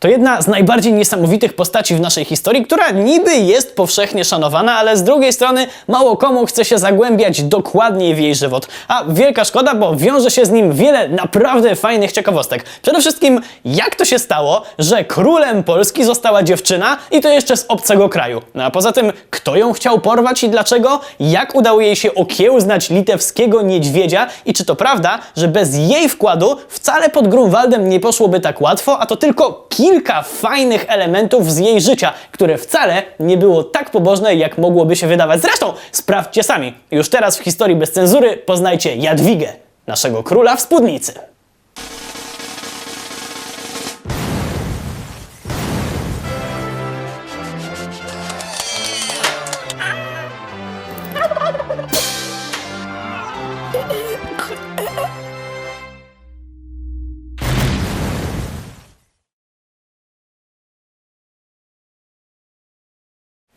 To jedna z najbardziej niesamowitych postaci w naszej historii, która niby jest powszechnie szanowana, ale z drugiej strony mało komu chce się zagłębiać dokładniej w jej żywot. A wielka szkoda, bo wiąże się z nim wiele naprawdę fajnych ciekawostek. Przede wszystkim, jak to się stało, że królem Polski została dziewczyna i to jeszcze z obcego kraju. No a poza tym, kto ją chciał porwać i dlaczego? Jak udało jej się okiełznać litewskiego niedźwiedzia i czy to prawda, że bez jej wkładu wcale pod Grunwaldem nie poszłoby tak łatwo, a to tylko kilka fajnych elementów z jej życia, które wcale nie było tak pobożne, jak mogłoby się wydawać. Zresztą sprawdźcie sami. Już teraz w historii bez cenzury poznajcie Jadwigę, naszego króla w spódnicy.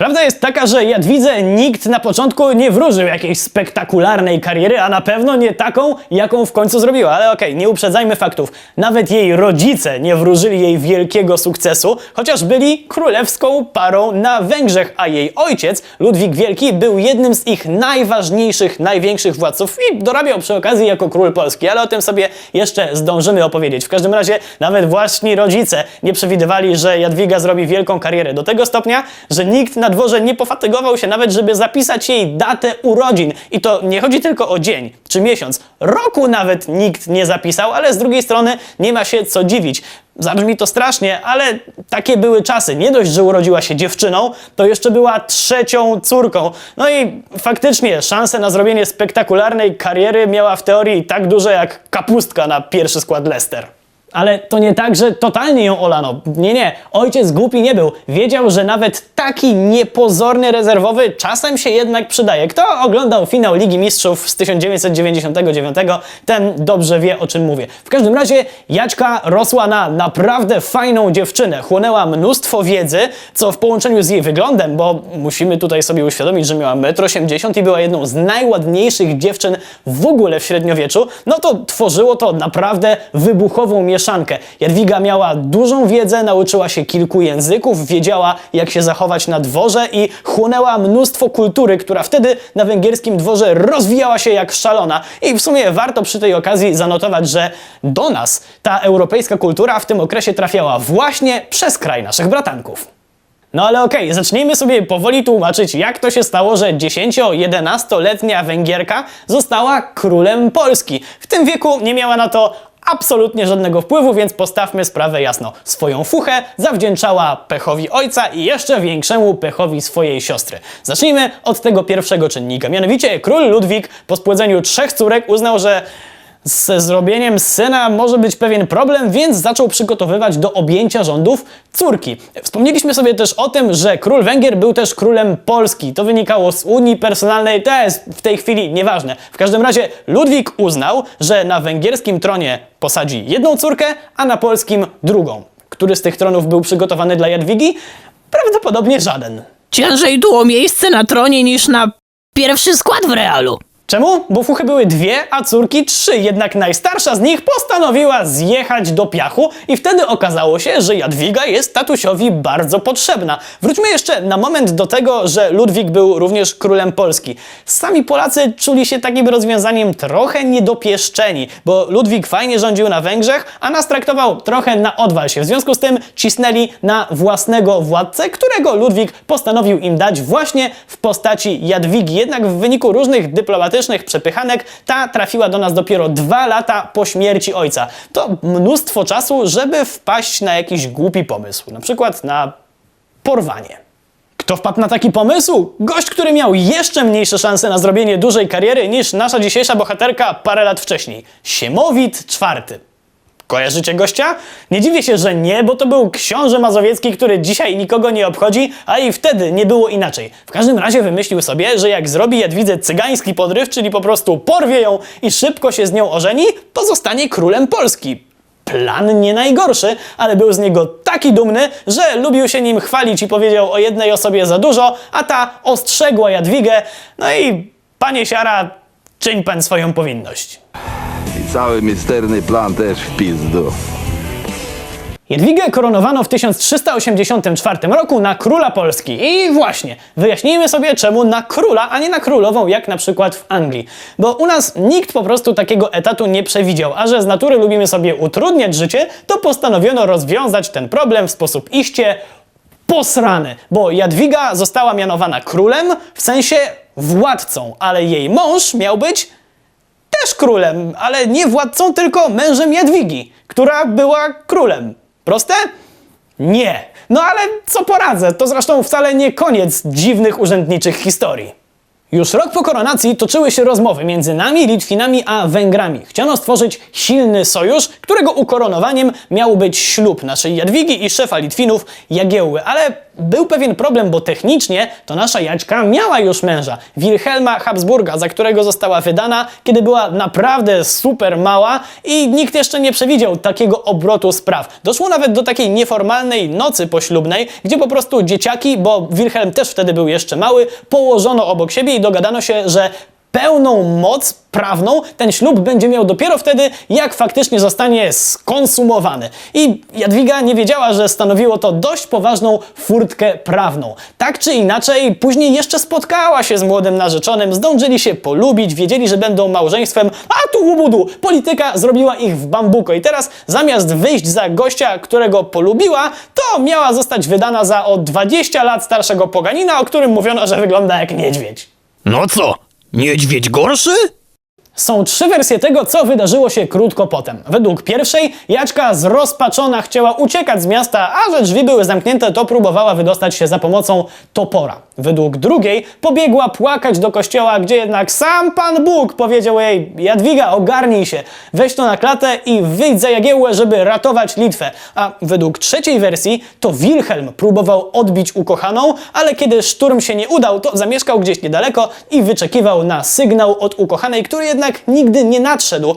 Prawda jest taka, że Jadwidze nikt na początku nie wróżył jakiejś spektakularnej kariery, a na pewno nie taką, jaką w końcu zrobiła. Ale okej, nie uprzedzajmy faktów. Nawet jej rodzice nie wróżyli jej wielkiego sukcesu, chociaż byli królewską parą na Węgrzech, a jej ojciec, Ludwik Wielki, był jednym z ich najważniejszych, największych władców i dorabiał przy okazji jako król Polski, ale o tym sobie jeszcze zdążymy opowiedzieć. W każdym razie nawet właśnie rodzice nie przewidywali, że Jadwiga zrobi wielką karierę do tego stopnia, że nikt na dworze nie pofatygował się nawet, żeby zapisać jej datę urodzin. I to nie chodzi tylko o dzień czy miesiąc. Roku nawet nikt nie zapisał, ale z drugiej strony nie ma się co dziwić. Zabrzmi to strasznie, ale takie były czasy. Nie dość, że urodziła się dziewczyną, to jeszcze była trzecią córką. No i faktycznie szanse na zrobienie spektakularnej kariery miała w teorii tak duże jak kapustka na pierwszy skład Leicester. Ale to nie tak, że totalnie ją olano. Nie, nie. Ojciec głupi nie był. Wiedział, że nawet taki niepozorny rezerwowy czasem się jednak przydaje. Kto oglądał finał Ligi Mistrzów z 1999, ten dobrze wie, o czym mówię. W każdym razie Jaćka rosła na naprawdę fajną dziewczynę. Chłonęła mnóstwo wiedzy, co w połączeniu z jej wyglądem, bo musimy tutaj sobie uświadomić, że miała 1,80 m i była jedną z najładniejszych dziewczyn w ogóle w średniowieczu, no to tworzyło to naprawdę wybuchową mieszankę. Jadwiga miała dużą wiedzę, nauczyła się kilku języków, wiedziała jak się zachować na dworze i chłonęła mnóstwo kultury, która wtedy na węgierskim dworze rozwijała się jak szalona. I w sumie warto przy tej okazji zanotować, że do nas ta europejska kultura w tym okresie trafiała właśnie przez kraj naszych bratanków. No ale okej, zacznijmy sobie powoli tłumaczyć, jak to się stało, że 10-11-letnia Węgierka została królem Polski. W tym wieku nie miała na to absolutnie żadnego wpływu, więc postawmy sprawę jasno. Swoją fuchę zawdzięczała pechowi ojca i jeszcze większemu pechowi swojej siostry. Zacznijmy od tego pierwszego czynnika. Mianowicie król Ludwik po spłodzeniu trzech córek uznał, że ze zrobieniem syna może być pewien problem, więc zaczął przygotowywać do objęcia rządów córki. Wspomnieliśmy sobie też o tym, że król Węgier był też królem Polski. To wynikało z Unii Personalnej, to jest w tej chwili nieważne. W każdym razie Ludwik uznał, że na węgierskim tronie posadzi jedną córkę, a na polskim drugą. Który z tych tronów był przygotowany dla Jadwigi? Prawdopodobnie żaden. Ciężej tu o miejsce na tronie niż na pierwszy skład w Realu. Czemu? Bo fuchy były dwie, a córki trzy. Jednak najstarsza z nich postanowiła zjechać do piachu i wtedy okazało się, że Jadwiga jest tatusiowi bardzo potrzebna. Wróćmy jeszcze na moment do tego, że Ludwik był również królem Polski. Sami Polacy czuli się takim rozwiązaniem trochę niedopieszczeni, bo Ludwik fajnie rządził na Węgrzech, a nas traktował trochę na odwal się. W związku z tym cisnęli na własnego władcę, którego Ludwik postanowił im dać właśnie w postaci Jadwigi. Jednak w wyniku różnych dyplomatycznych przepychanek ta trafiła do nas dopiero dwa lata po śmierci ojca. To mnóstwo czasu, żeby wpaść na jakiś głupi pomysł, na przykład na porwanie. Kto wpadł na taki pomysł? Gość, który miał jeszcze mniejsze szanse na zrobienie dużej kariery niż nasza dzisiejsza bohaterka parę lat wcześniej. Siemowit IV. Kojarzycie gościa? Nie dziwię się, że nie, bo to był książę mazowiecki, który dzisiaj nikogo nie obchodzi, a i wtedy nie było inaczej. W każdym razie wymyślił sobie, że jak zrobi Jadwidze cygański podryw, czyli po prostu porwie ją i szybko się z nią ożeni, to zostanie królem Polski. plan nie najgorszy, ale był z niego taki dumny, że lubił się nim chwalić i powiedział o jednej osobie za dużo, a ta ostrzegła Jadwigę. No i panie Siara, czyń pan swoją powinność. Cały misterny plan też w pizdu. Koronowano w 1384 roku na króla Polski. I właśnie, wyjaśnijmy sobie czemu na króla, a nie na królową, jak na przykład w Anglii. Bo u nas nikt po prostu takiego etatu nie przewidział, a że z natury lubimy sobie utrudniać życie, to postanowiono rozwiązać ten problem w sposób iście posrany. Bo Jadwiga została mianowana królem, w sensie władcą, ale jej mąż miał być też królem, ale nie władcą, tylko mężem Jadwigi, która była królem. Proste? Nie. No ale co poradzę, to zresztą wcale nie koniec dziwnych urzędniczych historii. Już rok po koronacji toczyły się rozmowy między nami, Litwinami, a Węgrami. Chciano stworzyć silny sojusz, którego ukoronowaniem miał być ślub naszej Jadwigi i szefa Litwinów Jagiełły. Ale był pewien problem, bo technicznie to nasza Jaćka miała już męża, Wilhelma Habsburga, za którego została wydana, kiedy była naprawdę super mała i nikt jeszcze nie przewidział takiego obrotu spraw. Doszło nawet do takiej nieformalnej nocy poślubnej, gdzie po prostu dzieciaki, bo Wilhelm też wtedy był jeszcze mały, położono obok siebie i dogadano się, że pełną moc prawną ten ślub będzie miał dopiero wtedy, jak faktycznie zostanie skonsumowany. I Jadwiga nie wiedziała, że stanowiło to dość poważną furtkę prawną. Tak czy inaczej, później jeszcze spotkała się z młodym narzeczonym, zdążyli się polubić, wiedzieli, że będą małżeństwem, a tu łubudu, polityka zrobiła ich w bambuko i teraz zamiast wyjść za gościa, którego polubiła, to miała zostać wydana za o 20 lat starszego poganina, o którym mówiono, że wygląda jak niedźwiedź. No co? Niedźwiedź gorszy? Są trzy wersje tego, co wydarzyło się krótko potem. Według pierwszej, Jaćka zrozpaczona chciała uciekać z miasta, a że drzwi były zamknięte, to próbowała wydostać się za pomocą topora. Według drugiej, pobiegła płakać do kościoła, gdzie jednak sam Pan Bóg powiedział jej Jadwiga, ogarnij się, weź to na klatę i wyjdź za Jagiełłę, żeby ratować Litwę. A według trzeciej wersji, to Wilhelm próbował odbić ukochaną, ale kiedy szturm się nie udał, to zamieszkał gdzieś niedaleko i wyczekiwał na sygnał od ukochanej, który jednak nigdy nie nadszedł.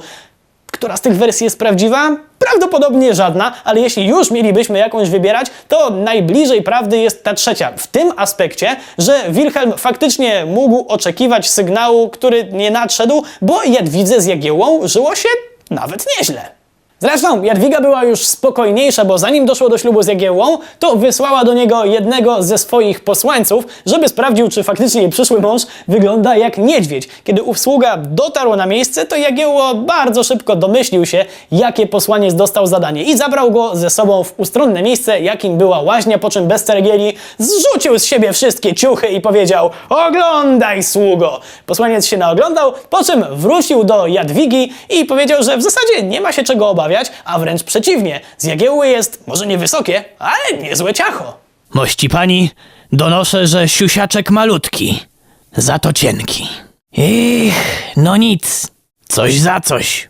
Która z tych wersji jest prawdziwa? Prawdopodobnie żadna, ale jeśli już mielibyśmy jakąś wybierać, to najbliżej prawdy jest ta trzecia. W tym aspekcie, że Wilhelm faktycznie mógł oczekiwać sygnału, który nie nadszedł, bo Jadwidze z Jagiełłą żyło się nawet nieźle. Zresztą Jadwiga była już spokojniejsza, bo zanim doszło do ślubu z Jagiełłą, to wysłała do niego jednego ze swoich posłańców, żeby sprawdził, czy faktycznie jej przyszły mąż wygląda jak niedźwiedź. Kiedy ów sługa dotarł na miejsce, to Jagiełło bardzo szybko domyślił się, jakie posłaniec dostał zadanie i zabrał go ze sobą w ustronne miejsce, jakim była łaźnia, po czym bez ceregieli zrzucił z siebie wszystkie ciuchy i powiedział oglądaj sługo! Posłaniec się naoglądał, po czym wrócił do Jadwigi i powiedział, że w zasadzie nie ma się czego obawiać, a wręcz przeciwnie, z Jagiełły jest może niewysokie, ale niezłe ciacho. Mości pani, donoszę, że siusiaczek malutki, za to cienki. Ich, no nic, coś za coś.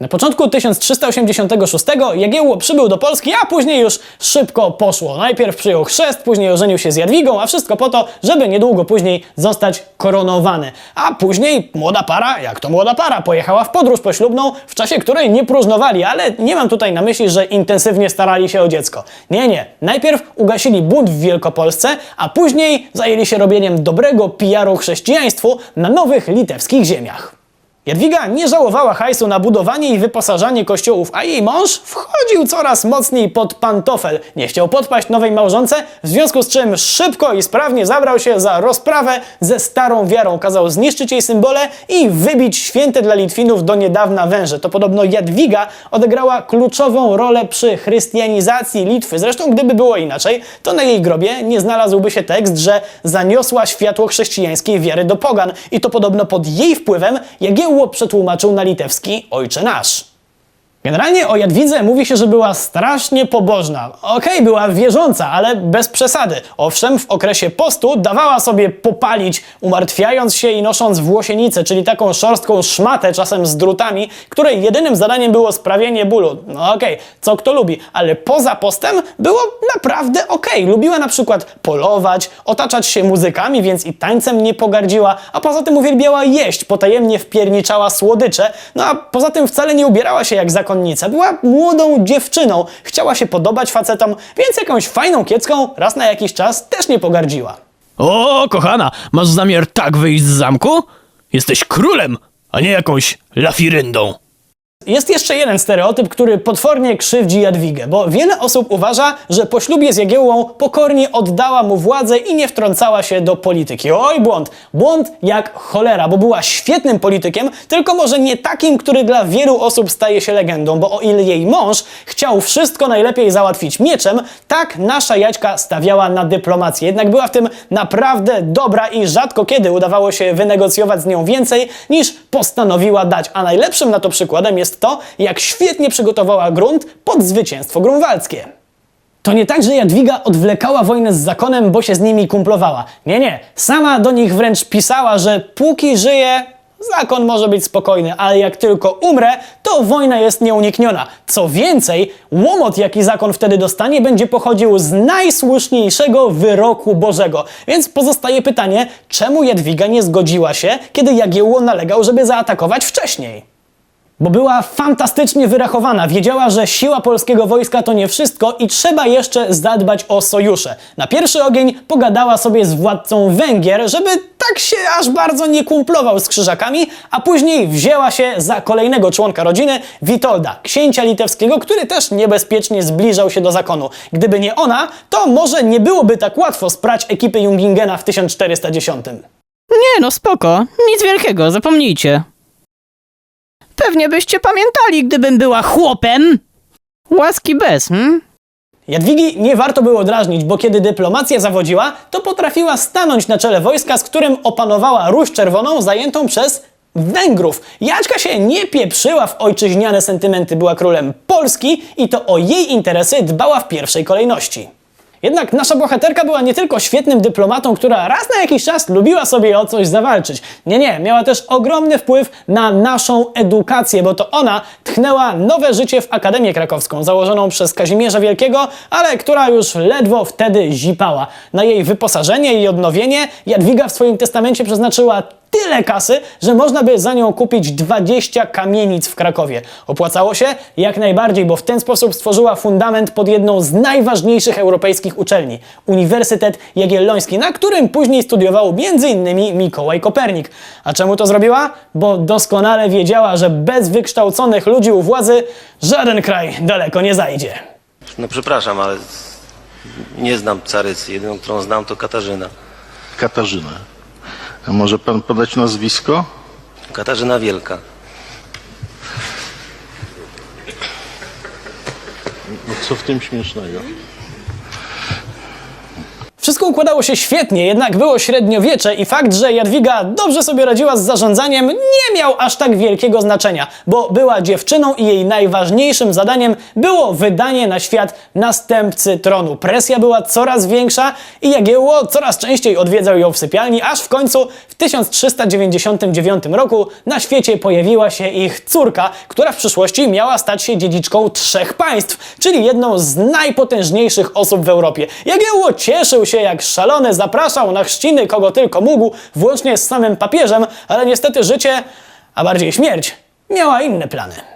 Na początku 1386 Jagiełło przybył do Polski, a później już szybko poszło. Najpierw przyjął chrzest, później ożenił się z Jadwigą, a wszystko po to, żeby niedługo później zostać koronowany. A później młoda para, jak to młoda para, pojechała w podróż poślubną, w czasie której nie próżnowali, ale nie mam tutaj na myśli, że intensywnie starali się o dziecko. Nie, nie. Najpierw ugasili bunt w Wielkopolsce, a później zajęli się robieniem dobrego PR-u chrześcijaństwu na nowych litewskich ziemiach. Jadwiga nie żałowała hajsu na budowanie i wyposażanie kościołów, a jej mąż wchodził coraz mocniej pod pantofel. Nie chciał podpaść nowej małżonce, w związku z czym szybko i sprawnie zabrał się za rozprawę ze starą wiarą. Kazał zniszczyć jej symbole i wybić święte dla Litwinów do niedawna węże. To podobno Jadwiga odegrała kluczową rolę przy chrystianizacji Litwy. Zresztą gdyby było inaczej, to na jej grobie nie znalazłby się tekst, że zaniosła światło chrześcijańskiej wiary do pogan. I to podobno pod jej wpływem Jagiełło przetłumaczył na litewski Ojcze Nasz. Generalnie o Jadwidze mówi się, że była strasznie pobożna. Okej, była wierząca, ale bez przesady. Owszem, w okresie postu dawała sobie popalić, umartwiając się i nosząc włosienicę, czyli taką szorstką szmatę, czasem z drutami, której jedynym zadaniem było sprawienie bólu. No okej, co kto lubi, ale poza postem było naprawdę okej. Lubiła na przykład polować, otaczać się muzykami, więc i tańcem nie pogardziła, a poza tym uwielbiała jeść, potajemnie wpierniczała słodycze, no a poza tym wcale nie ubierała się jak zakonnica zakonnica. Była młodą dziewczyną, chciała się podobać facetom, więc jakąś fajną kiecką raz na jakiś czas też nie pogardziła. O, kochana, masz zamiar tak wyjść z zamku? Jesteś królem, a nie jakąś lafiryndą. Jest jeszcze jeden stereotyp, który potwornie krzywdzi Jadwigę, bo wiele osób uważa, że po ślubie z Jagiełłą pokornie oddała mu władzę i nie wtrącała się do polityki. Oj, błąd! Błąd jak cholera, bo była świetnym politykiem, tylko może nie takim, który dla wielu osób staje się legendą, bo o ile jej mąż chciał wszystko najlepiej załatwić mieczem, tak nasza Jaćka stawiała na dyplomację. Jednak była w tym naprawdę dobra i rzadko kiedy udawało się wynegocjować z nią więcej niż postanowiła dać. A najlepszym na to przykładem jest to, jak świetnie przygotowała grunt pod zwycięstwo grunwaldzkie. To nie tak, że Jadwiga odwlekała wojnę z zakonem, bo się z nimi kumplowała. Nie, nie. Sama do nich wręcz pisała, że póki żyje, zakon może być spokojny, ale jak tylko umrę, to wojna jest nieunikniona. Co więcej, łomot, jaki zakon wtedy dostanie, będzie pochodził z najsłuszniejszego wyroku Bożego. Więc pozostaje pytanie, czemu Jadwiga nie zgodziła się, kiedy Jagiełło nalegał, żeby zaatakować wcześniej? Bo była fantastycznie wyrachowana, wiedziała, że siła polskiego wojska to nie wszystko i trzeba jeszcze zadbać o sojusze. Na pierwszy ogień pogadała sobie z władcą Węgier, żeby tak się aż bardzo nie kumplował z krzyżakami, a później wzięła się za kolejnego członka rodziny, Witolda, księcia litewskiego, który też niebezpiecznie zbliżał się do zakonu. Gdyby nie ona, to może nie byłoby tak łatwo sprać ekipy Jungingena w 1410. Nie no, spoko. Nic wielkiego, zapomnijcie. Pewnie byście pamiętali, gdybym była chłopem. Łaski bez, hm? Jadwigi nie warto było drażnić, bo kiedy dyplomacja zawodziła, to potrafiła stanąć na czele wojska, z którym opanowała Róż Czerwoną zajętą przez Węgrów. Jaćka się nie pieprzyła w ojczyźniane sentymenty, była królem Polski i to o jej interesy dbała w pierwszej kolejności. Jednak nasza bohaterka była nie tylko świetnym dyplomatą, która raz na jakiś czas lubiła sobie o coś zawalczyć. Nie, nie, miała też ogromny wpływ na naszą edukację, bo to ona tchnęła nowe życie w Akademię Krakowską, założoną przez Kazimierza Wielkiego, ale która już ledwo wtedy zipała. Na jej wyposażenie i odnowienie Jadwiga w swoim testamencie przeznaczyła tyle kasy, że można by za nią kupić 20 kamienic w Krakowie. Opłacało się? Jak najbardziej, bo w ten sposób stworzyła fundament pod jedną z najważniejszych europejskich uczelni Uniwersytet Jagielloński, na którym później studiował m.in. Mikołaj Kopernik. A czemu to zrobiła? Bo doskonale wiedziała, że bez wykształconych ludzi u władzy żaden kraj daleko nie zajdzie. No przepraszam, ale nie znam carycy. Jedyną, którą znam, to Katarzyna. Katarzyna. A może pan podać nazwisko? Katarzyna Wielka. No co w tym śmiesznego? Wszystko układało się świetnie, jednak było średniowiecze i fakt, że Jadwiga dobrze sobie radziła z zarządzaniem, nie miał aż tak wielkiego znaczenia, bo była dziewczyną i jej najważniejszym zadaniem było wydanie na świat następcy tronu. Presja była coraz większa i Jagiełło coraz częściej odwiedzał ją w sypialni, aż w końcu w 1399 roku na świecie pojawiła się ich córka, która w przyszłości miała stać się dziedziczką trzech państw, czyli jedną z najpotężniejszych osób w Europie. Jagiełło cieszył się jak szalony, zapraszał na chrzciny kogo tylko mógł, włącznie z samym papieżem, ale niestety życie, a bardziej śmierć, miała inne plany.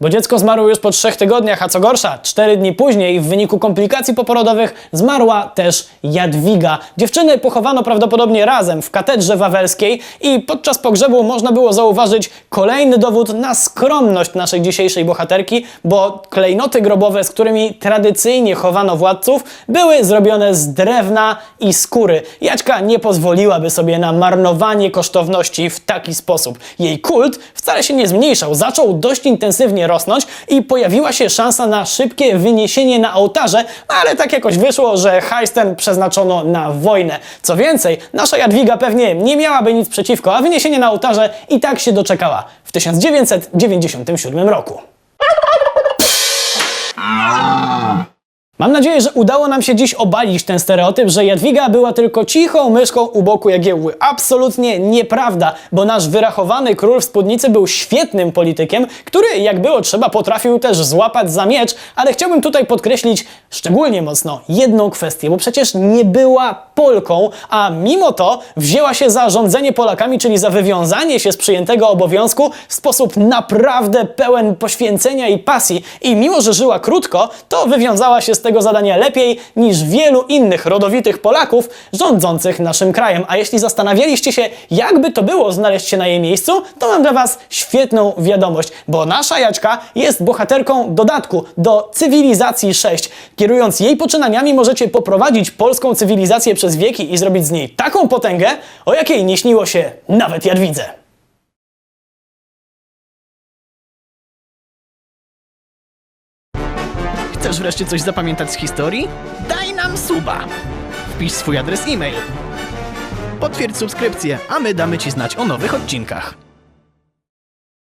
Bo dziecko zmarło już po trzech tygodniach, a co gorsza, cztery dni później w wyniku komplikacji poporodowych zmarła też Jadwiga. Dziewczyny pochowano prawdopodobnie razem w katedrze wawelskiej i podczas pogrzebu można było zauważyć kolejny dowód na skromność naszej dzisiejszej bohaterki, bo klejnoty grobowe, z którymi tradycyjnie chowano władców, były zrobione z drewna i skóry. Jaćka nie pozwoliłaby sobie na marnowanie kosztowności w taki sposób. Jej kult wcale się nie zmniejszał, zaczął dość intensywnie rosnąć i pojawiła się szansa na szybkie wyniesienie na ołtarze, ale tak jakoś wyszło, że hajs ten przeznaczono na wojnę. Co więcej, nasza Jadwiga pewnie nie miałaby nic przeciwko, a wyniesienie na ołtarze i tak się doczekała w 1997 roku. Mam nadzieję, że udało nam się dziś obalić ten stereotyp, że Jadwiga była tylko cichą myszką u boku Jagiełły. Absolutnie nieprawda, bo nasz wyrachowany król w spódnicy był świetnym politykiem, który, jak było trzeba, potrafił też złapać za miecz, ale chciałbym tutaj podkreślić szczególnie mocno jedną kwestię, bo przecież nie była Polką, a mimo to wzięła się za rządzenie Polakami, czyli za wywiązanie się z przyjętego obowiązku w sposób naprawdę pełen poświęcenia i pasji. I mimo, że żyła krótko, to wywiązała się z tego zadania lepiej niż wielu innych rodowitych Polaków rządzących naszym krajem. A jeśli zastanawialiście się, jakby to było znaleźć się na jej miejscu, to mam dla Was świetną wiadomość, bo nasza Jaćka jest bohaterką dodatku do Cywilizacji 6. Kierując jej poczynaniami możecie poprowadzić polską cywilizację przez wieki i zrobić z niej taką potęgę, o jakiej nie śniło się nawet Jadwidze. Chcesz wreszcie coś zapamiętać z historii? Daj nam suba! Wpisz swój adres e-mail. Potwierdź subskrypcję, a my damy Ci znać o nowych odcinkach.